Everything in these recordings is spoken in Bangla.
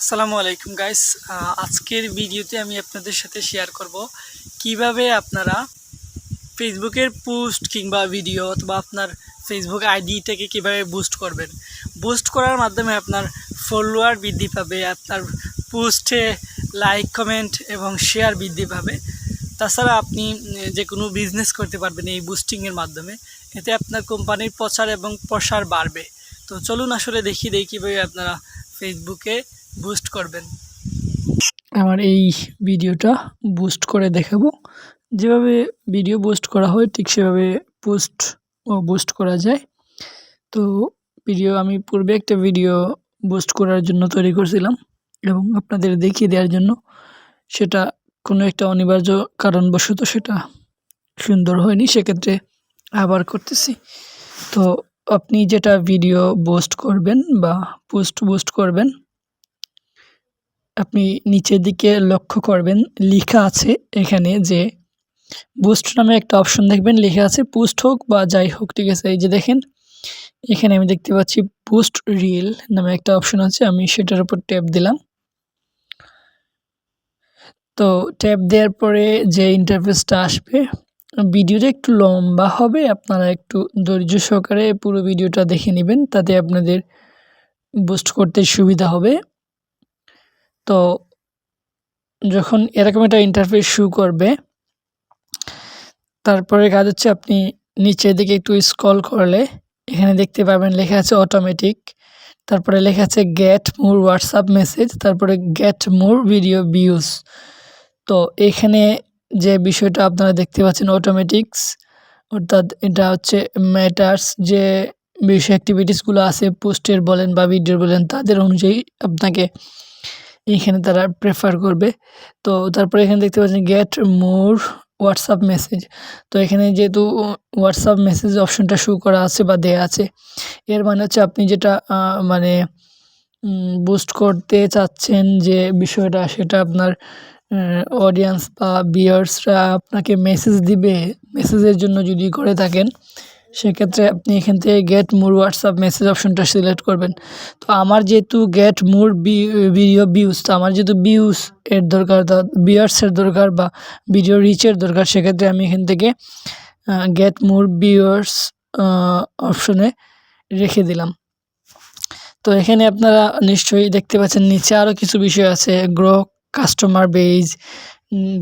আসসালামু আলাইকুম গাইস আজকের ভিডিওতে আমি আপনাদের সাথে শেয়ার করব কীভাবে আপনারা ফেসবুকের পোস্ট কিংবা ভিডিও অথবা আপনার ফেসবুক আইডিটাকে কীভাবে বুস্ট করবেন। বুস্ট করার মাধ্যমে আপনার ফলোয়ার বৃদ্ধি পাবে, আপনার পোস্টে লাইক কমেন্ট এবং শেয়ার বৃদ্ধি পাবে। তাছাড়া আপনি যে কোনো বিজনেস করতে পারবেন এই বুস্টিংয়ের মাধ্যমে। এতে আপনার কোম্পানির প্রচার এবং প্রসার বাড়বে। তো চলুন আসলে দেখি দেখি কীভাবে আপনারা ফেসবুকে বুস্ট করবেন। আমার এই ভিডিওটা বুস্ট করে দেখাবো। যেভাবে ভিডিও বুস্ট করা হয়, ঠিক সেভাবে পোস্ট বুস্ট করা যায়। তো ভিডিও আমি পূর্বে একটা ভিডিও বুস্ট করার জন্য তৈরি করছিলাম এবং আপনাদের দেখিয়ে দেওয়ার জন্য। সেটা কোনো একটা অনিবার্য কারণবশত সেটা সুন্দর হয়নি, সেক্ষেত্রে আবার করতেছি। তো আপনি যেটা ভিডিও পোস্ট করবেন বা পোস্ট বুস্ট করবেন আপনি নিচের দিকে লক্ষ্য করবেন, লেখা আছে এখানে যে বুস্ট নামে একটা অপশন দেখবেন, লেখা আছে পোস্ট হোক বা যাই হোক, ঠিক আছে, এই যে দেখেন, এখানে আমি দেখতে পাচ্ছি পোস্ট রিল নামে একটা অপশন আছে, আমি সেটার উপর ট্যাপ দিলাম। তো ট্যাপ দেওয়ার পরে যে ইন্টারফেসটা আসবে, ভিডিওটা একটু লম্বা হবে, আপনারা একটু ধৈর্য সহকারে পুরো ভিডিওটা দেখে নেবেন, তাতে আপনাদের বুস্ট করতে সুবিধা হবে। তো যখন এরকম একটা ইন্টারফেস শু করবে, তারপরে কাজ হচ্ছে আপনি নিচের দিকে একটু স্ক্রল করলে, এখানে দেখতে পাবেন লেখা আছে অটোমেটিক তারপরে লেখা আছে গেট মোর হোয়াটসঅ্যাপ মেসেজ তারপরে গেট মোর ভিডিও ভিউজ তো এখানে যে বিষয়টা আপনারা দেখতে পাচ্ছেন অটোমেটিক্স অর্থাৎ এটা হচ্ছে ম্যাটার্স যে বিষয় অ্যাক্টিভিটিসগুলো আছে পোস্টের বলেন বা ভিডিওর বলেন, তাদের অনুযায়ী আপনাকে এখানে তারা প্রেফার করবে। তো তারপরে এখানে দেখতে পাচ্ছেন গেট মোর হোয়াটসঅ্যাপ মেসেজ তো এখানে যেহেতু হোয়াটসঅ্যাপ মেসেজ অপশনটা শো করা আছে বা দেয়া আছে, এর মানে হচ্ছে আপনি যেটা মানে বুস্ট করতে চাচ্ছেন যে বিষয়টা, সেটা আপনার অডিয়েন্স বা বিয়ার্সরা আপনাকে মেসেজ দিবে। মেসেজের জন্য যদি করে থাকেন সেক্ষেত্রে আপনি এখান থেকে গেট মোর হোয়াটসঅ্যাপ মেসেজ অপশনটা সিলেক্ট করবেন। তো আমার যেহেতু গেট মোর ভিডিও ভিউজ তো আমার যেহেতু ভিউজ এর দরকার বিয়ার্সের দরকার বা ভিডিও রিচের দরকার, সেক্ষেত্রে আমি এখান থেকে গেট মোর ভিউয়ার্স অপশনে রেখে দিলাম। তো এখানে আপনারা নিশ্চয়ই দেখতে পাচ্ছেন, নিচে আরও কিছু বিষয় আছে। Grow customer base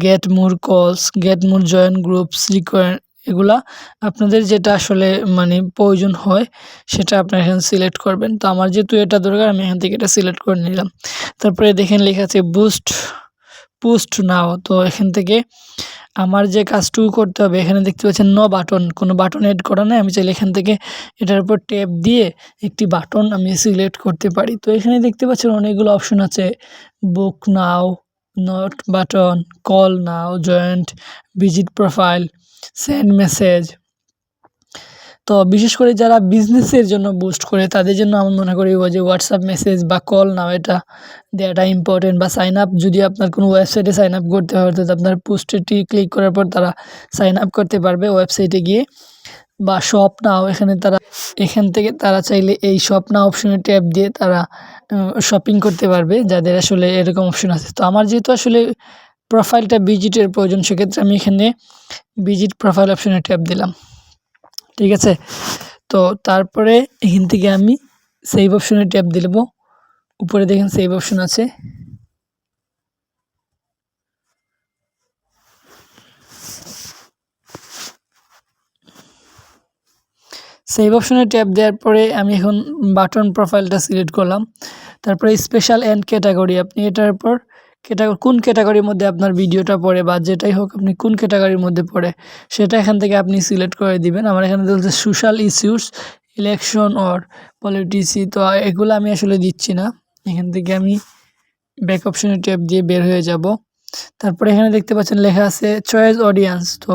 get more calls get more join groups এগুলা আপনাদের যেটা আসলে মানে প্রয়োজন হয়, সেটা আপনারা এখানে সিলেক্ট করবেন। তো আমার যেহেতু এটা দরকার, আমি এখান থেকে এটা সিলেক্ট করে নিলাম। তারপরে দেখেন লেখা আছে বুস্ট পোস্ট নাও তো এখান থেকে আমার যে কাজটুকু করতে হবে, এখানে দেখতে পাচ্ছেন ন বাটন কোনো বাটন এড করা নেই, আমি চাইলে এখান থেকে এটার উপর ট্যাপ দিয়ে একটি বাটন আমি সিলেক্ট করতে পারি। তো এখানে দেখতে পাচ্ছেন অনেকগুলো অপশন আছে। Book now not button call now joint visit profile send message তো বিশেষ করে যারা বিজনেসের জন্য বুস্ট করে, তাদের জন্য আমি মনে করি যে হোয়াটসঅ্যাপ মেসেজ বা কল নাও, এটা দেওয়াটা ইম্পর্টেন্ট বা সাইন আপ যদি আপনার কোনো ওয়েবসাইটে সাইন আপ করতে হয়, অর্থাৎ আপনার পোস্টেরটি ক্লিক করার পর তারা সাইন আপ করতে পারবে ওয়েবসাইটে গিয়ে বা শপ নাও এখানে তারা, এখান থেকে তারা চাইলে এই শপ না অপশনে ট্যাপ দিয়ে তারা শপিং করতে পারবে, যাদের আসলে এরকম অপশন আছে। তো আমার যেহেতু আসলে প্রোফাইলটা ভিজিটের প্রয়োজন, সেক্ষেত্রে আমি এখানে ভিজিট প্রোফাইল অপশনে ট্যাপ দিলাম। ঠিক আছে? তো তারপরে এখান থেকে আমি সেভ অপশনে ট্যাপ দিলব উপরে দেখেন সেভ অপশন আছে। সেভ অপশনে ট্যাপ দেওয়ার পরে আমি এখন বাটন প্রোফাইলটা সিলেক্ট করলাম। তারপরে স্পেশাল অ্যান্ড ক্যাটাগরি আপনি এটার পর ক্যাটাগরি কোন ক্যাটাগরির মধ্যে আপনার ভিডিওটা পড়ে বা যেটাই হোক আপনি কোন ক্যাটাগরির মধ্যে পড়ে, সেটা এখান থেকে আপনি সিলেক্ট করে দিবেন। আমার এখানে বলছে social issues election or politics তো এগুলো আমি আসলে দিচ্ছি না। এখান থেকে আমি ব্যাক অপশনে ট্যাপ দিয়ে বের হয়ে যাব। তারপরে এখানে দেখতে পাচ্ছেন লেখা আছে চয়েস অডিয়েন্স তো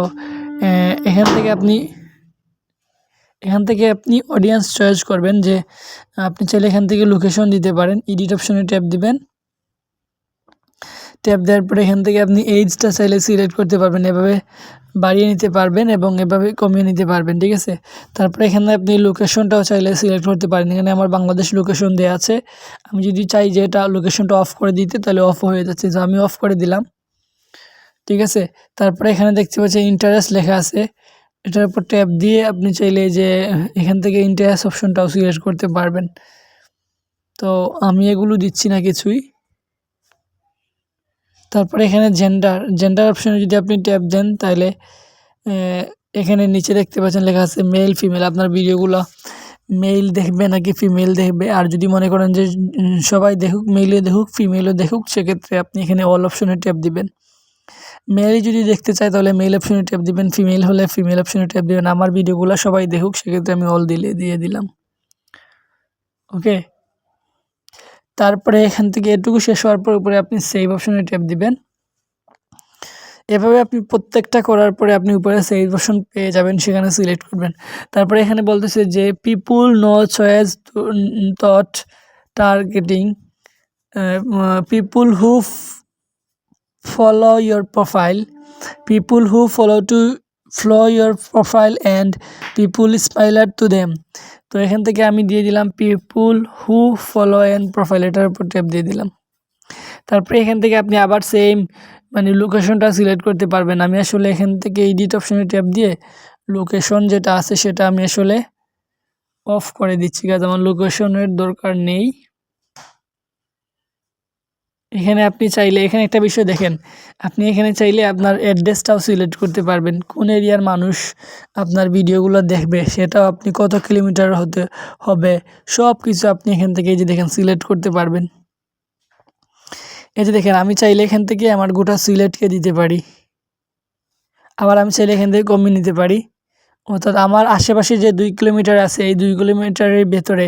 এখান থেকে আপনি, এখান থেকে আপনি অডিয়েন্স চয়েস করবেন যে, আপনি চাইলে এখান থেকে লোকেশন দিতে পারেন এডিট অপশনে ট্যাপ দিবেন। ট্যাপ দেওয়ার পরে এখান থেকে আপনি এইজটা চাইলে সিলেক্ট করতে পারবেন। এভাবে বাড়িয়ে নিতে পারবেন এবং এভাবে কমিয়ে নিতে পারবেন, ঠিক আছে? তারপরে এখানে আপনি লোকেশনটাও চাইলে সিলেক্ট করতে পারেন। এখানে আমার বাংলাদেশ লোকেশন দেওয়া আছে। আমি যদি চাই যে এটা লোকেশনটা অফ করে দিতে, তাহলে অফ হয়ে যাচ্ছে। তো আমি অফ করে দিলাম, ঠিক আছে? তারপরে এখানে দেখতে পাচ্ছি ইন্টারেস্ট লেখা আছে। এটার উপর ট্যাপ দিয়ে আপনি চাইলে যে এখান থেকে ইন্টারেস্ট অপশনটাও সিলেক্ট করতে পারবেন। তো আমি এগুলো দিচ্ছি না কিছুই। তারপরে এখানে জেন্ডার জেন্ডার অপশনে যদি আপনি ট্যাপ দেন, তাহলে এখানে নিচে দেখতে পাচ্ছেন লেখা আছে মেল ফিমেল আপনার ভিডিওগুলো মেল দেখবে নাকি ফিমেল দেখবে? আর যদি মনে করেন যে, সবাই দেখুক মেলে দেখুক ফিমেলও দেখুক, সেক্ষেত্রে আপনি এখানে অল অপশনে ট্যাপ দিবেন। মেলই যদি দেখতে চায়, তাহলে মেল অপশনে ট্যাপ দিবেন। ফিমেল হলে ফিমেল অপশনে ট্যাপ দিবেন। আমার ভিডিওগুলো সবাই দেখুক, সেক্ষেত্রে আমি অল দিলে, দিয়ে দিলাম। ওকে তারপরে এখান থেকে এটুকু শেষ হওয়ার পর উপরে আপনি সেভ অপশনে ট্যাপ দিবেন। এভাবে আপনি প্রত্যেকটা করার পরে আপনি উপরে সেভ অপশন পেয়ে যাবেন, সেখানে সিলেক্ট করবেন। তারপরে এখানে বলতেছে যে people no choice thought targeting people who follow your profile people who follow to flow your profile and people smile to them. তো এখান থেকে আমি দিয়ে দিলাম people who follow and profile এটার উপর ট্যাপ দিয়ে দিলাম। তারপরে এখান থেকে আপনি আবার সেম মানে লোকেশনটা সিলেক্ট করতে পারবেন। আমি আসলে এখান থেকে এডিট অপশনে ট্যাপ দিয়ে লোকেশন যেটা আছে সেটা আমি আসলে অফ করে দিচ্ছি। কাজ আমার লোকেশনের দরকার নেই। এখানে আপনি চাইলে, এখানে একটা বিষয় দেখেন। আপনি এখানে চাইলে আপনার অ্যাড্রেসটাও সিলেক্ট করতে পারবেন। কোন এরিয়ার মানুষ আপনার ভিডিওগুলো দেখবে, সেটাও আপনি কত কিলোমিটার হতে হবে সব কিছু আপনি এখান থেকে এই যে দেখেন সিলেক্ট করতে পারবেন। এই যে দেখেন, আমি চাইলে এখান থেকে আমার গোটা সিলেটকে দিতে পারি। আবার আমি চাইলে এখান থেকে কমিয়ে নিতে পারি। অর্থাৎ আমার আশেপাশে যে দুই কিলোমিটার আছে, এই দুই কিলোমিটারের ভেতরে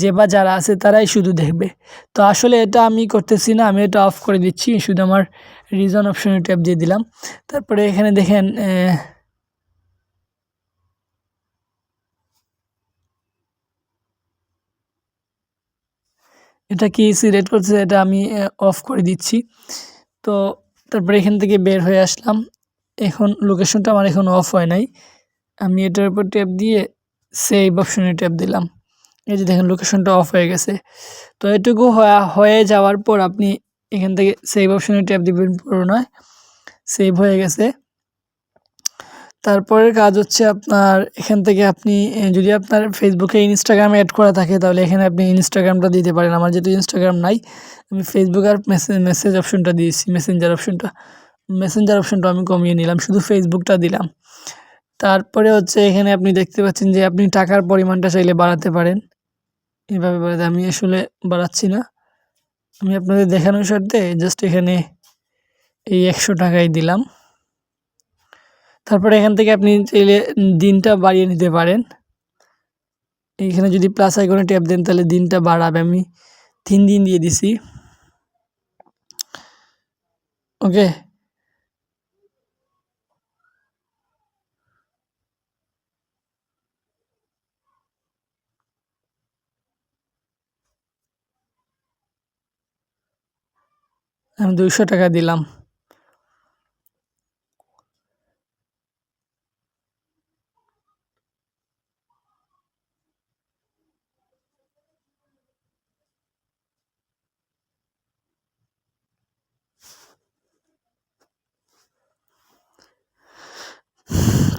যে বা যারা আছে তারাই শুধু দেখবে। তো আসলে এটা আমি করতেছি না, আমি এটা অফ করে দিচ্ছি, শুধু আমার রিজন অপশনে ট্যাপ দিয়ে দিলাম। তারপরে এখানে দেখেন এটা কি সিলেক্ট করছে এটা আমি অফ করে দিচ্ছি। তো তারপরে এখান থেকে বের হয়ে আসলাম। এখন লোকেশনটা আমার এখন অফ হয় নাই। আমি এটার উপর ট্যাপ দিয়ে সেভ অপশনে ট্যাপ দিলাম। এই যে দেখেন লোকেশনটা অফ হয়ে গেছে। তো এটুকু হয়ে যাওয়ার পর আপনি এখান থেকে সেভ অপশনে ট্যাপ দিবেন পুরো নয় সেভ হয়ে গেছে। তারপরের কাজ হচ্ছে আপনার, এখান থেকে আপনি যদি আপনার ফেসবুকে ইনস্টাগ্রামে অ্যাড করা থাকে, তাহলে এখানে আপনি ইনস্টাগ্রামটা দিতে পারেন। আমার যেহেতু ইনস্টাগ্রাম নাই, আমি ফেসবুক আর মেসেজ মেসেজ অপশনটা দিয়েছি মেসেঞ্জার অপশনটা মেসেঞ্জার অপশনটা আমি কমিয়ে নিলাম, শুধু ফেসবুকটা দিলাম। তারপরে হচ্ছে এখানে আপনি দেখতে পাচ্ছেন যে আপনি টাকার পরিমাণটা চাইলে বাড়াতে পারেন। এভাবে বাড়াতে, আমি আসলে বাড়াচ্ছি না। আমি আপনাদের দেখানোর স্বার্থে জাস্ট এখানে এই একশো টাকাই দিলাম। তারপরে এখান থেকে আপনি চাইলে দিনটা বাড়িয়ে নিতে পারেন। এইখানে যদি প্লাস আইকনে ট্যাপ দেন, তাহলে দিনটা বাড়াবে। আমি তিন দিন দিয়ে দিছি। ওকে আমি দুইশো টাকা দিলাম।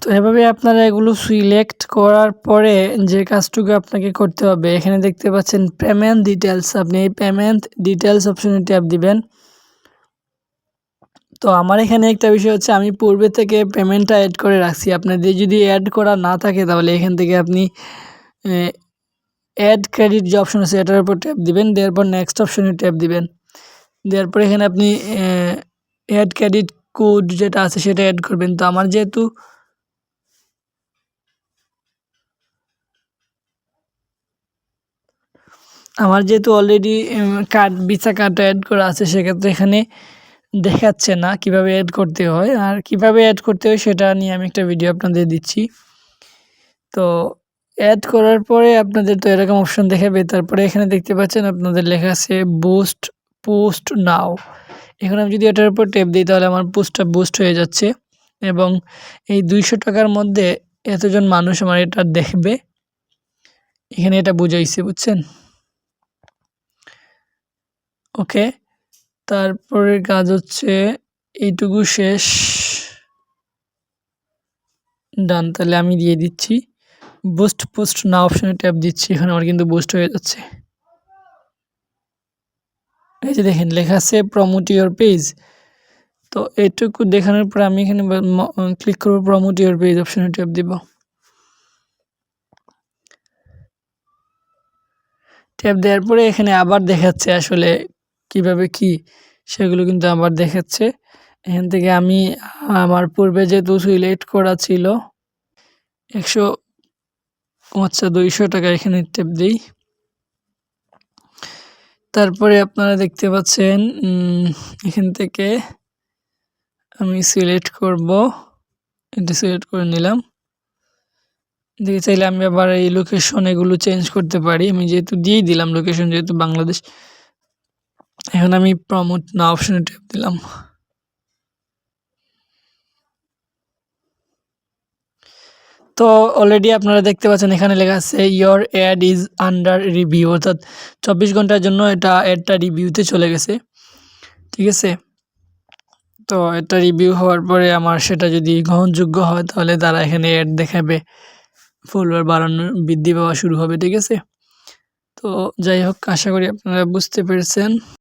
তো এভাবে আপনারা এগুলো সিলেক্ট করার পরে যে কাজটুকু আপনাকে করতে হবে, এখানে দেখতে পাচ্ছেন পেমেন্ট ডিটেলস আপনি এই পেমেন্ট ডিটেলস অপশনে ট্যাপ দিবেন। তো আমার এখানে একটা বিষয় হচ্ছে, আমি পূর্বে থেকে পেমেন্টটা অ্যাড করে রাখছি। আপনাদের যদি অ্যাড করা না থাকে, তাহলে এখান থেকে আপনি অ্যাড ক্রেডিট যে অপশন আছে, এটার উপর ট্যাপ দিবেন। দেওয়ার পর নেক্সট অপশনে ট্যাপ দিবেন। দেওয়ার পর এখানে আপনি অ্যাড ক্রেডিট কোড যেটা আছে, সেটা অ্যাড করবেন। তো আমার যেহেতু আমার যেহেতু অলরেডি কার্ড ভিসা কার্ডটা অ্যাড করা আছে, সেক্ষেত্রে এখানে দেখাচ্ছে না কীভাবে অ্যাড করতে হয় আর কীভাবে অ্যাড করতে হয় সেটা নিয়ে আমি একটা ভিডিও আপনাদের দিচ্ছি। তো অ্যাড করার পরে আপনাদের তো এরকম অপশন দেখাবে, তারপরে এখানে দেখতে পাচ্ছেন আপনাদের লেখা আছে বুস্ট পোস্ট নাও এখানে আমি যদি এটার উপর টেপ দিই তাহলে আমার পোস্টটা বুস্ট হয়ে যাচ্ছে এবং এই দুইশো টাকার মধ্যে এতজন মানুষ আমার এটা দেখবে। এখানে এটা বুঝাইছে, বুঝছেন? ওকে তারপরের কাজ হচ্ছে এইটুকু শেষ। ডান, তাহলে আমি দিয়ে দিচ্ছি। বুস্ট পোস্ট না অপশনে ট্যাপ দিচ্ছি। এখানে আমার কিন্তু বুস্ট হয়ে যাচ্ছে। এই যে দেখেন, লেখা আছে প্রমোট ইউর পেজ তো এইটুকু দেখানোর পর আমি এখানে ক্লিক করব প্রমোট ইউর পেজ অপশনে ট্যাপ দিব। ট্যাপ দেওয়ার পরে এখানে আবার দেখাচ্ছে আসলে কীভাবে কি, সেগুলো কিন্তু আবার দেখাচ্ছে। এখান থেকে আমি, আমার পূর্বে যেহেতু সিলেক্ট করা ছিল, একশো আচ্ছা দুইশো টাকা এখানে টেপ দিই। তারপরে আপনারা দেখতে পাচ্ছেন এখান থেকে আমি সিলেক্ট করব। এটা সিলেক্ট করে নিলাম। দেখে চাইলে আমি আবার এই লোকেশন এগুলো চেঞ্জ করতে পারি। আমি যেহেতু দিয়েই দিলাম লোকেশন যেহেতু বাংলাদেশ এখন আমি প্রমোট না অপশনে ট্যাপ দিলাম। তো অলরেডি আপনারা দেখতে পাচ্ছেন এখানে লেখা আছে your ad is under review অর্থাৎ চব্বিশ ঘণ্টার জন্য এটা অ্যাডটা রিভিউতে চলে গেছে। ঠিক আছে? তো এটা রিভিউ হওয়ার পরে আমার সেটা যদি গ্রহণযোগ্য হয়, তাহলে তারা এখানে অ্যাড দেখাবে। ফলোয়ার বাড়ানো, বৃদ্ধি পাওয়া শুরু হবে। ঠিক আছে? তো যাই হোক, আশা করি আপনারা বুঝতে পেরেছেন।